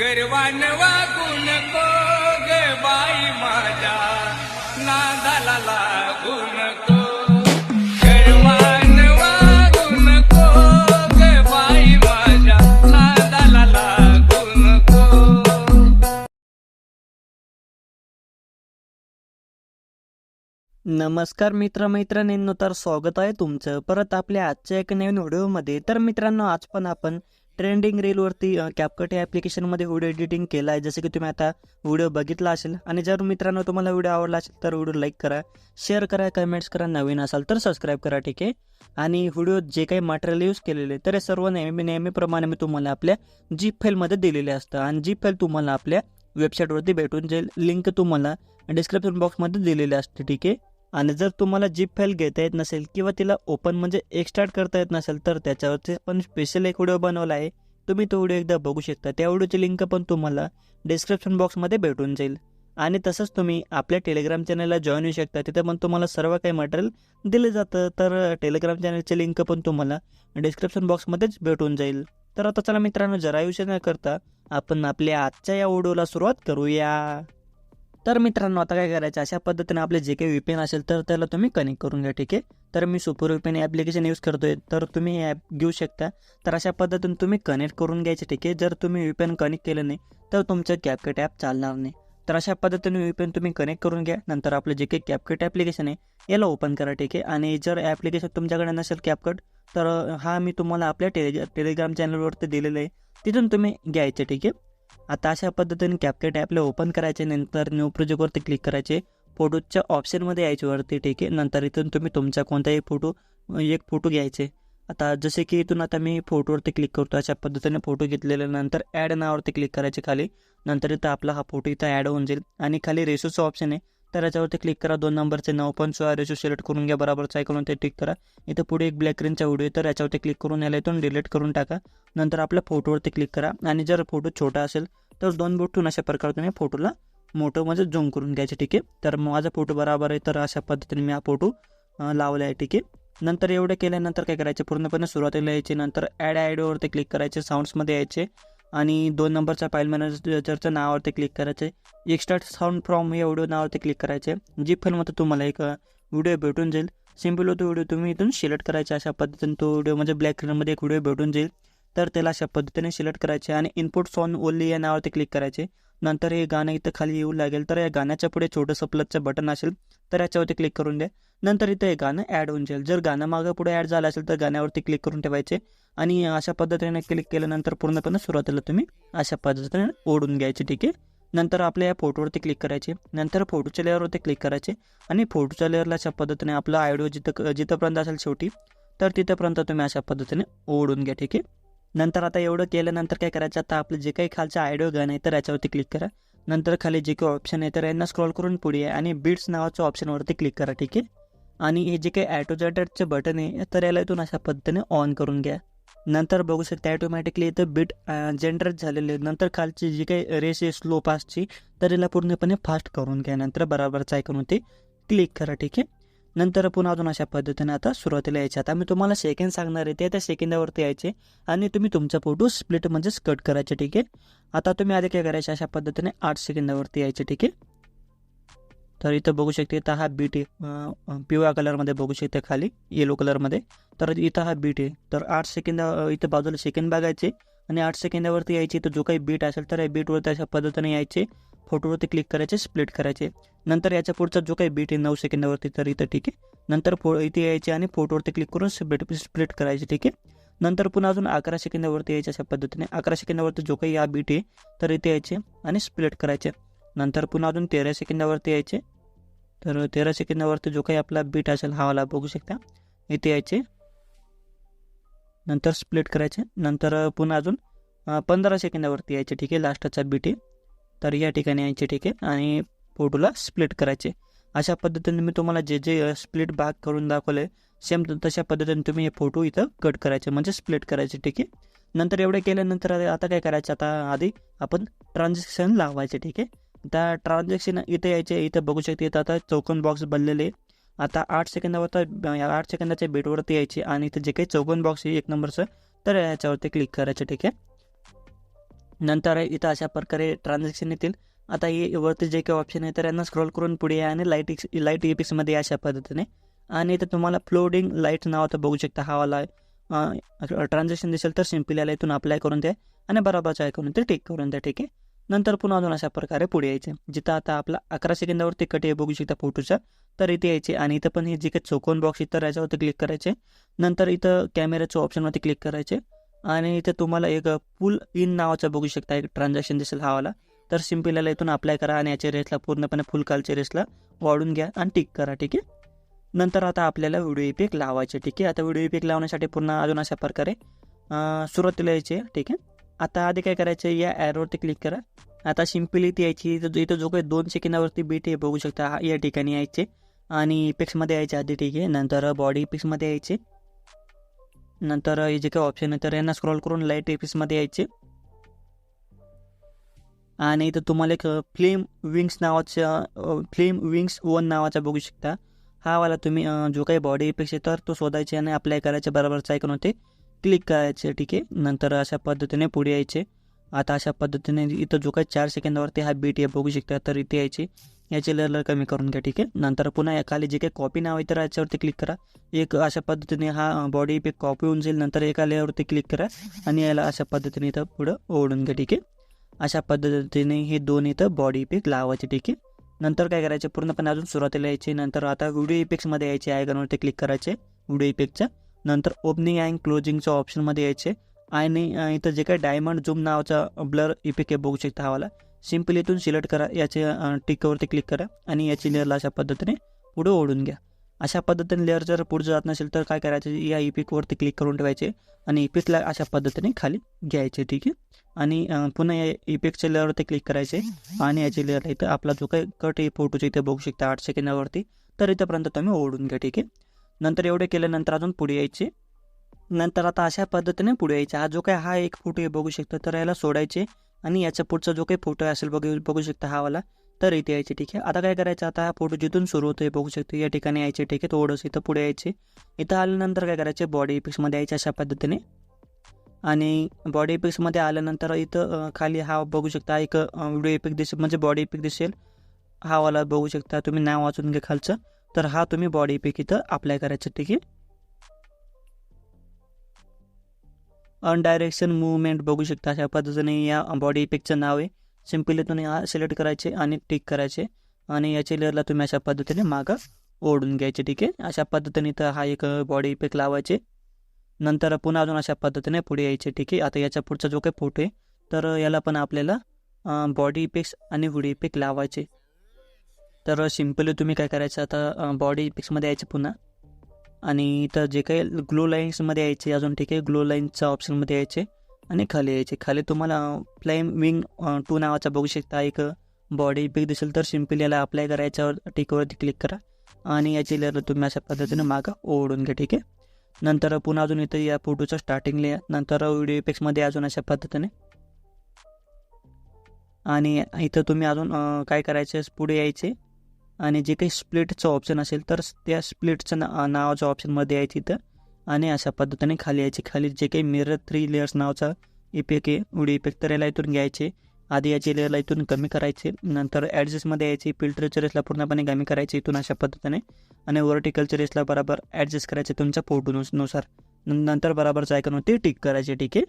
गर्वान वागू को ग बाई माझ्या. नादाला लागू को नमस्कार मित्र मैत्रिणींनो तर स्वागत आहे तुमचं. परत आपल्या आजच्या एका नवीन व्हिडिओमध्ये. तर मित्रांनो आज पण आपण ट्रेंडिंग रीलवरती कॅपकट या ॲप्लिकेशनमध्ये व्हिडिओ एडिटिंग केला आहे जसं की तुम्ही आता व्हिडिओ बघितला असेल आणि जर मित्रांनो तुम्हाला व्हिडिओ आवडला असेल तर व्हिडिओ लाईक करा शेअर करा कमेंट्स करा नवीन असाल तर सबस्क्राईब करा ठीक आहे? आणि व्हिडिओ जे काही मटेरियल यूज केलेले तर हे सर्व नेहमी नेहमीप्रमाणे मी तुम्हाला आपल्या जीप फाईलमध्ये दिलेले असतं. आणि जीप फाईल तुम्हाला आपल्या वेबसाईटवरती भेटून जाईल. लिंक तुम्हाला डिस्क्रिप्शन बॉक्समध्ये दिलेली असते ठीक आहे? आणि जर तुम्हाला जीप फाईल घेता येत नसेल किंवा तिला ओपन म्हणजे एक्स्टार्ट करता येत नसेल तर त्याच्यावरती पण स्पेशल एक व्हिडिओ बनवला आहे. तुम्ही तो व्हिडिओ एकदा बघू शकता. त्या व्हिडिओची लिंक पण तुम्हाला डिस्क्रिप्शन बॉक्समध्ये भेटून जाईल. आणि तसंच तुम्ही आपल्या टेलिग्राम चॅनलला जॉईन होऊ शकता. तिथे पण तुम्हाला सर्व काही मटेरियल दिलं जातं. तर टेलिग्राम चॅनलची लिंक पण तुम्हाला डिस्क्रिप्शन बॉक्समध्येच भेटून जाईल. तर आता चला मित्रांनो जरा विषय न करता आपण आपल्या आजच्या या व्हिडिओला सुरुवात करूया. तर मित्रांनो आता काय करायचं? अशा पद्धतीने आपले जे काही व्हीपीएन असेल तर त्याला तुम्ही कनेक्ट करून घ्या ठीक आहे? तर मी सुपर व्हीपीएन ॲप्लिकेशन यूज करतोय तर तुम्ही हे ॲप घेऊ शकता. तर अशा पद्धतीने तुम्ही कनेक्ट करून घ्यायचे ठीक आहे? जर तुम्ही व्हीपीएन कनेक्ट केलं नाही तर तुमचं कॅपकेट ॲप चालणार नाही. तर अशा पद्धतीने व्हीपीएन तुम्ही कनेक्ट करून घ्या. नंतर आपलं जे काही कॅपकेट ॲप्लिकेशन आहे याला ओपन करा ठीक आहे? आणि जर ॲप्लिकेशन तुमच्याकडे नसेल कॅपकट तर हा मी तुम्हाला आपल्या टेलिग्रा टेलिग्राम चॅनलवरती दिलेलं आहे. तिथून तुम्ही घ्यायचे ठीक आहे? आता अशा पद्धतीने कॅपकेट ॲपला ओपन करायचे नंतर न्यू प्रोजेक्टवरती क्लिक करायचे. फोटोच्या ऑप्शनमध्ये यायचे वरती ठीक आहे. नंतर इथून तुम्ही तुमचा कोणताही फोटो एक फोटो घ्यायचे. आता जसे की इथून आता मी फोटोवरती क्लिक करतो अशा पद्धतीने फोटो घेतलेल्यानंतर ॲड नावावरती क्लिक करायचे खाली. नंतर इथं आपला हा फोटो इथं ॲड होऊन जाईल. आणि खाली रेशोचं ऑप्शन आहे. तर याच्यावरती क्लिक करा. दोन नंबरचे नऊ पण सो रेशो सिलेक्ट करून घ्या. बरोबर आहे करून ते टिक करा. इथं पुढे एक ब्लॅक स्क्रीनचा व्हिडिओ आहे. तर याच्यावरती क्लिक करून याला इथून डिलीट करून टाका. नंतर आपल्या फोटोवरती क्लिक करा. आणि जर फोटो छोटा असेल तर दोन बोट ठेवून अशा प्रकारे तुम्ही फोटोला मोठं म्हणजे झूम करून घ्यायचे ठीक आहे? तर माझा फोटो बरोबर आहे. तर अशा पद्धतीने मी हा फोटो लावला आहे ठीक आहे? नंतर एवढं केल्यानंतर काय करायचे? पूर्णपणे सुरुवातीला यायचे. नंतर ॲड आयडीवरती क्लिक करायचे. साऊंड्समध्ये यायचे. आणि दोन नंबरच्या फाईल मॅनेजरचं नावावरती क्लिक करायचे. एक्स्ट्रा साऊंड फ्रॉम या व्हिडिओ नावावरती क्लिक करायचे. जी फाईलमध्ये तुम्हाला एक व्हिडिओ भेटून जाईल. सिंपल तो व्हिडिओ तुम्ही इथून सिलेक्ट करायचे. अशा पद्धतीने तो व्हिडिओ म्हणजे ब्लॅक कलरमध्ये एक व्हिडिओ भेटून जाईल. तर त्याला अशा पद्धतीने सिलेक्ट करायचे आणि इनपुट सॉन ओनली या नावावरती क्लिक करायचे. नंतर हे गाणं इथं खाली येऊ लागेल. तर या गाण्याच्या पुढे छोटंसं प्लसचं बटन असेल तर याच्यावरती क्लिक करून द्या. नंतर इथं हे गाणं ॲड होऊन जाईल. जर गाणं मागं पुढे ॲड झालं असेल तर गाण्यावरती क्लिक करून ठेवायचे. आणि अशा पद्धतीने क्लिक केल्यानंतर पूर्णपणे सुरुवातीला तुम्ही अशा पद्धतीने ओढून घ्यायचे ठीक आहे? नंतर आपल्या या फोटोवरती क्लिक करायचे. नंतर फोटोच्या लेअरवरती क्लिक करायचे. आणि फोटोच्या लेअरला अशा पद्धतीने आपला आयडिओ जिथं जिथंपर्यंत असेल शेवटी तर तिथंपर्यंत तुम्ही अशा पद्धतीने ओढून घ्या ठीक आहे? नंतर आता एवढं केल्यानंतर काय करायचं? आता आपलं जे काही खालचं आयडिओ गन आहे तर याच्यावरती क्लिक करा. नंतर खाली जे काही ऑप्शन आहे तर यांना स्क्रॉल करून पुढे आहे आणि बीट्स नावाच्या ऑप्शनवरती क्लिक करा ठीक आहे? आणि हे जे काही ॲटो बटन आहे तर याला इथून अशा पद्धतीने ऑन करून घ्या. नंतर बघू शकता ॲटोमॅटिकली इथं बीट जनरेट झालेले नंतर खालची जी काही रेस आहे स्लो फास्टची तर याला पूर्णपणे फास्ट करून घ्या. नंतर बराबर चाय करून ते क्लिक करा ठीक आहे? नंतर पुन्हा अजून अशा पद्धतीने आता सुरुवातीला यायचे. आता मी तुम्हाला सेकंड सांगणार आहे ते त्या सेकंदावरती यायचे आणि तुम्ही तुमचा फोटो स्प्लिट म्हणजेच कट करायचे ठीक आहे? आता तुम्ही आधी काय करायचे अशा पद्धतीने आठ सेकंदावरती यायचे ठीक आहे? तर इथं बघू शकते इथं हा बीट आहे. पिवळ्या कलरमध्ये बघू शकते खाली येलो कलरमध्ये तर इथं हा बीट आहे. तर आठ सेकंद इथं बाजूला सेकंद बघायचे आणि आठ सेकंदावरती यायचे. तर जो काही बीट असेल तर या बीटवरती अशा पद्धतीने यायचे. फोटोवरती क्लिक करायचे स्प्लिट करायचे. नंतर याच्या पुढचा जो काही बीट आहे नऊ सेकंदावरती तर इथं ठीक आहे. नंतर फो इथे यायचे आणि फोटोवरती क्लिक करून स्प्लिट स्प्लिट करायचे ठीक आहे. नंतर पुन्हा अजून अकरा सेकंदावरती यायचे अशा पद्धतीने. अकरा सेकंदावरती जो काही या बीट आहे तर इथे यायचे आणि स्प्लिट करायचे. नंतर पुन्हा अजून तेरा सेकंदावरती यायचे. तर तेरा सेकंदावरती जो काही आपला बीट असेल हा वाला बघू शकता. इथे यायचे. नंतर स्प्लिट करायचे. नंतर पुन्हा अजून पंधरा सेकंदावरती यायचे ठीक आहे लास्टचा बीट आहे. तर या ठिकाणी यायचे ठीक आहे. आणि फोटोला स्प्लिट करायचे. अशा पद्धतीने मी तुम्हाला जे जे स्प्लिट भाग करून दाखवले सेम तशा पद्धतीने तुम्ही हे फोटो इथं कट करायचे म्हणजे स्प्लिट करायचे ठीक आहे. नंतर एवढे केल्यानंतर आता काय करायचं आता आधी आपण ट्रान्झॅक्शन लावायचे ठीक आहे. त्या ट्रान्झॅक्शन इथे यायचे इथं बघू शकते इथं आता चौकोन बॉक्स बनलेले. आता आठ सेकंदावर आठ सेकंदाच्या बेटवरती यायचे आणि इथं जे काही चौकोन बॉक्स आहे एक नंबरचं तर याच्यावरती क्लिक करायचं ठीक आहे. नंतर इथं अशा प्रकारे ट्रान्झॅक्शन येतील. आता हे वरती जे काही ऑप्शन आहे तर यांना स्क्रॉल करून पुढे या आणि लाइट एक्स लाइट इपिक्समध्ये अशा पद्धतीने. आणि इथं तुम्हाला फ्लोडिंग लाइट नावाचं बघू शकता हा वाला ट्रान्झॅक्शन दिसेल तर सिम्पली याला इथून अप्लाय करून द्या आणि बरोबरचं आहे करून ते टिक करून द्या ठीक आहे? नंतर पुन्हा अजून अशा प्रकारे पुढे यायचे. जिथं आता आपला अकरा सेकंदावरती कट आहे बघू शकता फोटोचा. तर इथे यायचे आणि इथं पण हे जे काही चौकोन बॉक्स इथं राहायचं याच्यावरती क्लिक करायचे. नंतर इथं कॅमेऱ्याच्या ऑप्शनवरती क्लिक करायचे. आणि इथं तुम्हाला एक पुल इन नावाचा बघू शकता. एक ट्रान्झॅक्शन दिसेल हा वाला. तर सिंपल इथून अप्लाय करा आणि याच्या रेसला पूर्णपणे फुल कालच्या रेसला वाढून घ्या आणि टिक करा ठीक आहे? नंतर आता आपल्याला व्हिडिओ इफेक्ट लावायचे ठीक आहे? आता व्हिडिओ इफेक्ट लावण्यासाठी पूर्ण अजून अशा प्रकारे सुरुवातीला यायचे ठीक आहे? आता आधी काय करायचं या ॲरवरती क्लिक करा. आता सिम्पली ती यायची इथं जो काही दोन सेकंदावरती बीट आहे बघू शकता या ठिकाणी यायचे. आणि पिक्समध्ये यायचे आधी ठीक आहे? नंतर बॉडी पिक्समध्ये यायचे. नंतर हे जे काही ऑप्शन आहे तर यांना स्क्रॉल करून लाइट एफिसमध्ये यायचे. आणि इथं तुम्हाला एक फ्लेम विंग्स नावाचा फ्लेम विंग्स वन नावाचा बघू शकता. हा वाला तुम्ही जो काही बॉडी इफेक्ट आहे तर तो शोधायचे आणि अप्लाय करायचे. बरोबरच ऐकून होते. क्लिक करायचे ठीक आहे. नंतर अशा पद्धतीने पुढे यायचे. आता अशा पद्धतीने इथं जो काही चार सेकंदावरती हा बीट आहे बघू शकता. तर इथे यायची. याचे लेअर कमी करून घ्या ठीक आहे? नंतर पुन्हा या खाली जे काही कॉपी नाव आहे तर याच्यावरती क्लिक करा. एक अशा पद्धतीने हा बॉडी पे कॉपी होऊन जाईल नंतर एका लेअरवरती क्लिक करा आणि याला अशा पद्धतीने इथं पुढं ओढून घ्या ठीक आहे? अशा पद्धतीने हे दोन इथं बॉडी पेक लावायचे ठीक आहे? नंतर काय करायचे? पूर्णपणे अजून सुरुवातीला यायचे नंतर आता व्हिडिओ इफेक्ट्समध्ये यायचे आयकॉनवरती क्लिक करायचे व्हिडिओ इफेक्टच्या नंतर ओपनिंग अँड क्लोजिंगच्या ऑप्शनमध्ये यायचे. आणि इथं जे काही डायमंड झूम नावाचा ब्लर इफेक्ट आहे बघू शकता हवाला सिम्पली इथून सिलेक्ट करा याच्या टिकवरती क्लिक करा आणि याची लेअरला अशा पद्धतीने पुढे ओढून घ्या. अशा पद्धतीने लेअर जर पुढे जात नसेल तर काय करायचं? या इपिकवरती क्लिक करून ठेवायचे आणि इपिकला अशा पद्धतीने खाली घ्यायचे ठीक आहे? आणि पुन्हा या इपिकच्या लेअरवरती क्लिक करायचे आणि याची लेअर इथं आपला जो काही कट आहे फोटोचे इथे बघू शकता आठ सेकंदावरती. तर इथंपर्यंत तुम्ही ओढून घ्या ठीक आहे? नंतर एवढे केल्यानंतर अजून पुढे यायचे. नंतर आता अशा पद्धतीने पुढे यायचे. हा जो काही हा एक फोटो आहे बघू शकता. तर याला सोडायचे आणि याच्या पुढचा जो काही फोटो असेल बघू बघू शकता हा वाला. तर इथे यायचे ठीक आहे. आता काय करायचं? आता हा फोटो जिथून सुरू होतोय बघू शकतो. या ठिकाणी यायचे ठीक आहे. थोडंसं इथं पुढे यायचे. इथं आल्यानंतर काय करायचे? बॉडी इफेक्ट्समध्ये यायचे अशा पद्धतीने. आणि बॉडी इफेक्ट्समध्ये आल्यानंतर इथं खाली हा बघू शकता एक व्हिडिओ इफेक्ट दिसेल. म्हणजे बॉडी इफेक्ट दिसेल. हा वाला बघू शकता. तुम्ही नाव वाचून घ्या खालचं. तर हा तुम्ही बॉडी इफेक्ट इथं अप्लाय करायचं ठीक आहे. अनडायरेक्शन मुवमेंट बघू शकता. अशा पद्धतीने या बॉडी इफेक्टचं नाव आहे. सिम्पली तुम्ही हा सिलेक्ट करायचे आणि टिक करायचे. आणि याच्या लेअरला तुम्ही अशा पद्धतीने मागं ओढून घ्यायचे ठीक आहे? अशा पद्धतीने तर हा एक बॉडी इफेक्ट लावायचे. नंतर पुन्हा अजून अशा पद्धतीने पुढे यायचे ठीक आहे? आता याच्या पुढचा जो काही फोटो आहे तर याला पण आपल्याला बॉडी इफेक्ट्स आणि हुडी इफेक्ट लावायचे. तर सिम्पली तुम्ही काय करायचं आता बॉडी इफेक्ट्समध्ये यायचे पुन्हा. आणि इथं जे काही ग्लो लाईन्समध्ये यायचे अजून ठीक आहे ग्लो लाईन्सच्या ऑप्शनमध्ये यायचे आणि खाली यायचे. खाली तुम्हाला फ्लेम विंग टू नावाचा बघू शकता. एक बॉडी पिक दिसेल तर सिंपल याला अप्लाय करा. याच्यावर टिकवरती क्लिक करा आणि याची लेअर तुम्ही अशा पद्धतीने मागं ओढून घ्या ठीक आहे? नंतर पुन्हा अजून इथं या फोटोचं स्टार्टिंगला या नंतर व्हिडिओ इफेक्ट्समध्ये अजून अशा पद्धतीने. आणि इथं तुम्ही अजून काय करायचे? पुढे यायचे. आणि जे काही स्प्लिटचं ऑप्शन असेल तर त्या स्प्लिटचं ना नावाच्या ऑप्शनमध्ये यायचं इथं आणि अशा पद्धतीने खाली यायचे. खाली जे काही मिरर थ्री लेयर्स नावाचा इफेक्ट आहे उडी इफेक्ट तर याला इथून घ्यायचे. आधी याची लेअरला इथून कमी करायचे. नंतर ॲडजस्टमध्ये यायची. फिल्टरच्या रेसला पूर्णपणे कमी करायचे इथून अशा पद्धतीने. आणि वर्टिकलच्या रेसला बरोबर ॲडजस्ट करायचे तुमच्या फोटोनुसार नंतर बरोबरचं ऐकून ते टिक करायचे ठीक आहे?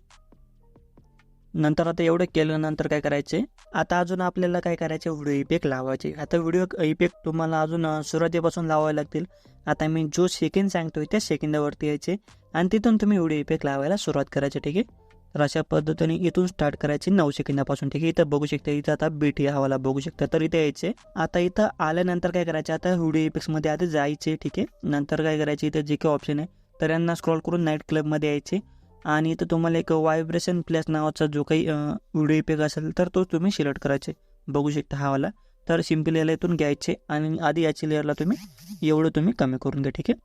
नंतर आता एवढं केल्यानंतर काय करायचे? आता अजून आपल्याला काय करायचे? व्हिडिओ इफेक्ट लावायचे. आता व्हिडिओ इफेक्ट तुम्हाला अजून सुरुवातीपासून लावावे लागतील. आता मी जो सेकंड सांगतोय त्या सेकंदावरती यायचे. आणि तिथून तुम्ही व्हिडिओ इफेक्ट लावायला सुरुवात करायची ठीक आहे? तर अशा पद्धतीने इथून स्टार्ट करायची नऊ सेकंदापासून ठीक आहे? इथं बघू शकता इथं आता बीटी हवाला बघू शकता. तर इथे यायचे. आता इथं आल्यानंतर काय करायचे? आता व्हिडिओ इफेक्ट्समध्ये आधी जायचे ठीक आहे? नंतर काय करायचे? इथं जे काही ऑप्शन आहे तर यांना स्क्रॉल करून नाईट क्लबमध्ये यायचे. आणि इथं तुम्हाला एक व्हायब्रेशन प्लस नावाचा जो काही व्हिडिओ इफेक्ट असेल तर तो तुम्ही सिलेक्ट करायचे. बघू शकता हा वाला. तर सिम्पली याला इथून घ्यायचे आणि आधी याची लेअरला तुम्ही एवढं तुम्ही कमी करून घ्या ठीक आहे?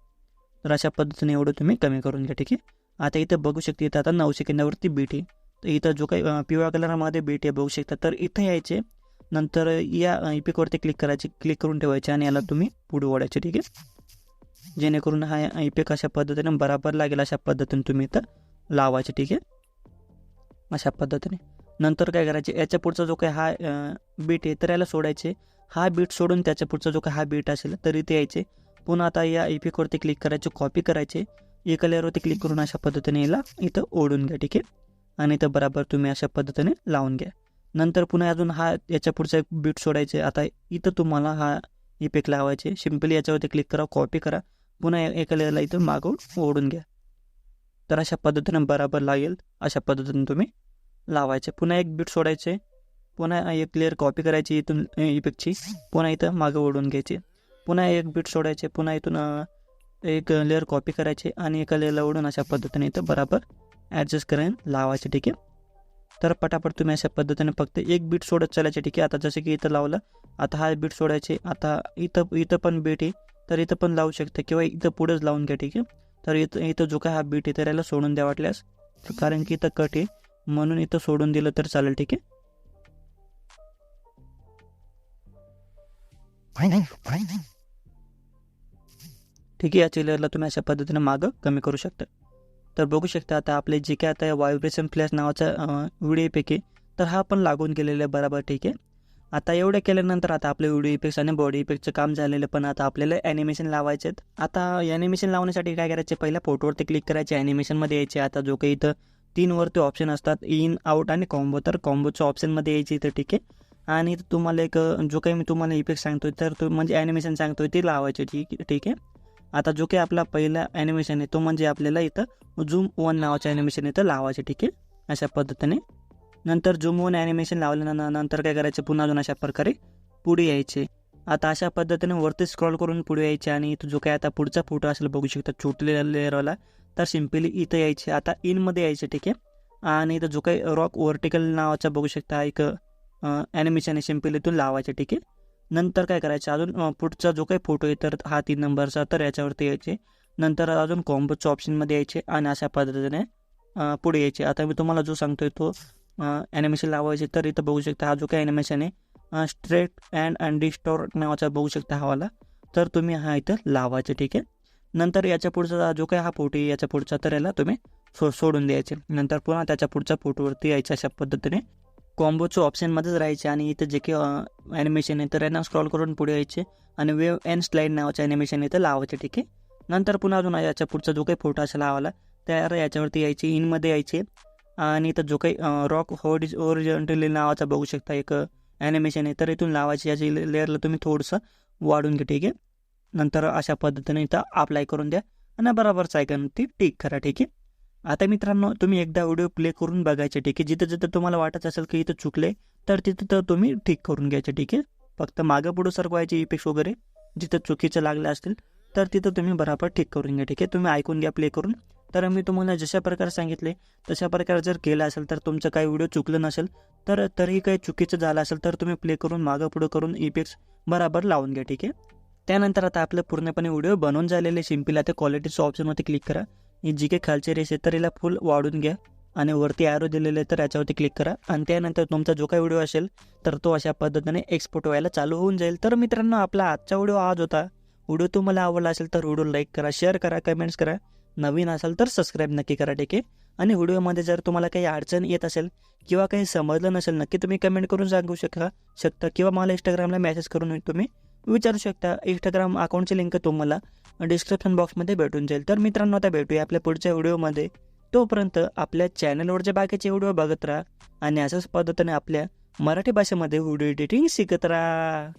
तर अशा पद्धतीने एवढं तुम्ही कमी करून घ्या ठीक आहे? आता इथं बघू शकता इथं आता नऊ सेकंदावरती बीट आहे. तर इथं जो काही पिवळ्या कलरमध्ये बीट आहे बघू शकता. तर इथं यायचे. नंतर या इपिकवरती क्लिक करायचे. क्लिक करून ठेवायचे आणि याला तुम्ही पुढे ओढायचे ठीक आहे? जेणेकरून हा इपेक अशा पद्धतीने बराबर लागेल अशा पद्धतीने तुम्ही इथं लावायचे ठीक आहे? अशा पद्धतीने. नंतर काय करायचे याच्या पुढचा जो काही हा बीट आहे तर याला सोडायचे. हा बीट सोडून त्याच्या पुढचा जो काही हा बीट असेल तर इथे यायचे. पुन्हा आता या इफेक्टवरती क्लिक करायचे कॉपी करायचे. एका लेअरवरती क्लिक करून अशा पद्धतीने याला इथं ओढून घ्या ठीक आहे? आणि इथं बराबर तुम्ही अशा पद्धतीने लावून घ्या. नंतर पुन्हा अजून हा याच्या पुढचा एक बीट सोडायचे. आता इथं तुम्हाला हा इफेक्ट लावायचे. सिम्पली याच्यावरती क्लिक करा कॉपी करा. पुन्हा एका लेअरला इथं मागवून ओढून घ्या. तर अशा पद्धतीने बराबर लागेल. अशा पद्धतीने तुम्ही लावायचे. पुन्हा एक बीट सोडायचे. पुन्हा एक लेअर कॉपी करायची इथून इफेक्टची पुन्हा इथं मागं ओढून घ्यायची. पुन्हा एक बीट सोडायचे. पुन्हा इथून एक लेअर कॉपी करायचे आणि एका लेअरला ओढून अशा पद्धतीने इथं बराबर ॲडजस्ट करेन लावायचे ठीक आहे? तर पटापट तुम्ही अशा पद्धतीने फक्त एक बीट सोडत चालायचे ठीक आहे? आता जसं की इथं लावलं आता हा बीट सोडायचे. आता इथं इथं पण बीट आहे. तर इथं पण लावू शकते किंवा इथं पुढेच लावून घ्या ठीक आहे? तर इथं इथं जो काय हा बीट इथं राहिला सोडून द्या वाटल्यास. कारण की इथं कट आहे. म्हणून इथं सोडून दिलं तर चालेल ठीक आहे? ठीक आहे या चिलरला तुम्ही अशा पद्धतीने मागं कमी करू शकता. तर बघू शकता आता आपले जे काय आता व्हायब्रेशन फ्लॅश नावाचा व्हिडिओपैकी आहे तर हा पण लागून गेलेला आहे बरोबर ठीक आहे? आता एवढं केल्यानंतर आता आपले व्हिडिओ इफेक्ट्स आणि बॉडी इफेक्टचं काम झालेलं पण आता आपल्याला ॲनिमेशन लावायचे आहेत आता ॲनिमेशन लावण्यासाठी काय करायचे? पहिल्या फोटोवरती क्लिक करायचे ॲनिमेशनमध्ये यायचे. आता जो काही इथं तीनवरती ऑप्शन असतात इन आउट आणि कॉम्बो तर कॉम्बोच्या ऑप्शनमध्ये यायचे इथं ठीक आहे? आणि तुम्हाला एक जो काही मी तुम्हाला इफेक्ट सांगतोय तर तो म्हणजे ॲनिमेशन सांगतोय ते लावायचे ठीक ठीक आहे? आता जो काही आपला पहिला ॲनिमेशन आहे तो म्हणजे आपल्याला इथं झूम वन नावाचं ॲनिमेशन इथं लावायचे ठीक आहे? अशा पद्धतीने. नंतर जुमून ॲनिमेशन लावल्यानं नंतर काय करायचं? पुन्हा अजून अशा प्रकारे पुढे यायचे. आता अशा पद्धतीने वरती स्क्रॉल करून पुढे यायचे आणि इथं जो काय आता पुढचा फोटो असेल बघू शकता छोटलेल्या लेअरवाला तर सिम्पली इथं यायचे. आता इनमध्ये यायचे ठीक आहे? आणि इथं जो काही रॉक वर्टिकल नावाचा बघू शकता एक ॲनिमेशन आहे सिम्पली इथून लावायचे ठीक आहे? नंतर काय करायचं? अजून पुढचा जो काही फोटो आहे तर हा तीन नंबरचा तर याच्यावरती यायचे. नंतर अजून कॉम्बोच्या ऑप्शनमध्ये यायचे आणि अशा पद्धतीने पुढे यायचे. आता मी तुम्हाला जो सांगतोय तो ॲनिमेशन लावायचे तर इथं बघू शकता हा जो काही ॲनिमेशन आहे स्ट्रेट अँड अँड डिस्टॉर्ट नावाचा बघू शकता हवाला तर तुम्ही हा इथं लावायचे ठीक आहे? नंतर याच्या पुढचा जो काही हा फोटो आहे याच्या पुढचा तर याला तुम्ही सो सोडून द्यायचे. नंतर पुन्हा त्याच्या पुढच्या फोटोवरती यायचं अशा पद्धतीने. कॉम्बोच्या ऑप्शनमध्येच राहायचे आणि इथं जे काही ॲनिमेशन आहे तर यांना स्क्रॉल करून पुढे यायचे आणि वेव अँड स्लाईड नावाचं ॲनिमेशन इथं लावायचे ठीक आहे? नंतर पुन्हा अजून याच्या पुढचा जो काही फोटो असेल लावाला त्या याच्यावरती यायचे इनमध्ये यायचे. आणि इथं जो काही रॉक होडिज ओरिजेंटली नावाचा बघू शकता. एक ॲनिमेशन आहे. तर इथून लावायची याची लेअरला तुम्ही थोडंसं वाढून घ्या ठीक आहे? नंतर अशा पद्धतीने इथं अप्लाय करून द्या. आणि बरोबर सायकन ती टिक करा ठीक आहे? आता मित्रांनो तुम्ही एकदा व्हिडिओ प्ले करून बघायचे ठीक आहे? जिथं जिथं तुम्हाला वाटत असेल की इथं चुकले तर तिथं तर तुम्ही ठीक करून घ्यायचे ठीक आहे? फक्त मागं पुढं सरकवायचे इफेक्ट वगैरे जिथं चुकीचं लागलं असतील तर तिथं तुम्ही बराबर ठीक करून घ्या ठीक आहे? तुम्ही ऐकून घ्या प्ले करून. तर मी तुम्हाला जशा प्रकारे सांगितले तशा प्रकारे जर केलं असेल तर तुमचं काही व्हिडिओ चुकलं नसेल तर तरीही काही चुकीचं झालं असेल तर तुम्ही प्ले करून मागं पुढं करून इफेक्ट्स बरोबर लावून घ्या ठीक आहे? त्यानंतर आता आपलं पूर्णपणे व्हिडिओ बनवून झालेले सिंपल आता क्वालिटीचं ऑप्शनवरती क्लिक करा. ही जी काही खालची रेस आहे तर याला फुल वाढून घ्या. आणि वरती ॲरो दिलेले तर याच्यावरती क्लिक करा. आणि त्यानंतर तुमचा जो काही व्हिडिओ असेल तर तो अशा पद्धतीने एक्सपोर्ट व्हायला चालू होऊन जाईल. तर मित्रांनो आपला आजचा व्हिडिओ आज होता. व्हिडिओ तुम्हाला आवडला असेल तर व्हिडिओ लाईक करा शेअर करा कमेंट्स करा. नवीन असाल तर सबस्क्राईब नक्की करा ठीक आहे आणि व्हिडिओमध्ये जर तुम्हाला काही अडचण येत असेल किंवा काही समजलं नसेल नक्की तुम्ही कमेंट करून सांगू शकता शकता किंवा मला इंस्टाग्रामला मेसेज करून तुम्ही विचारू शकता. इंस्टाग्राम अकाउंटची लिंक तुम्हाला डिस्क्रिप्शन बॉक्समध्ये भेटून जाईल. तर मित्रांनो आता भेटूया आपल्या पुढच्या व्हिडिओमध्ये. तोपर्यंत आपल्या चॅनलवर जे बाकीचे व्हिडिओ बघत राहा आणि अशाच पद्धतीने आपल्या मराठी भाषेमध्ये व्हिडिओ एडिटिंग शिकत राहा.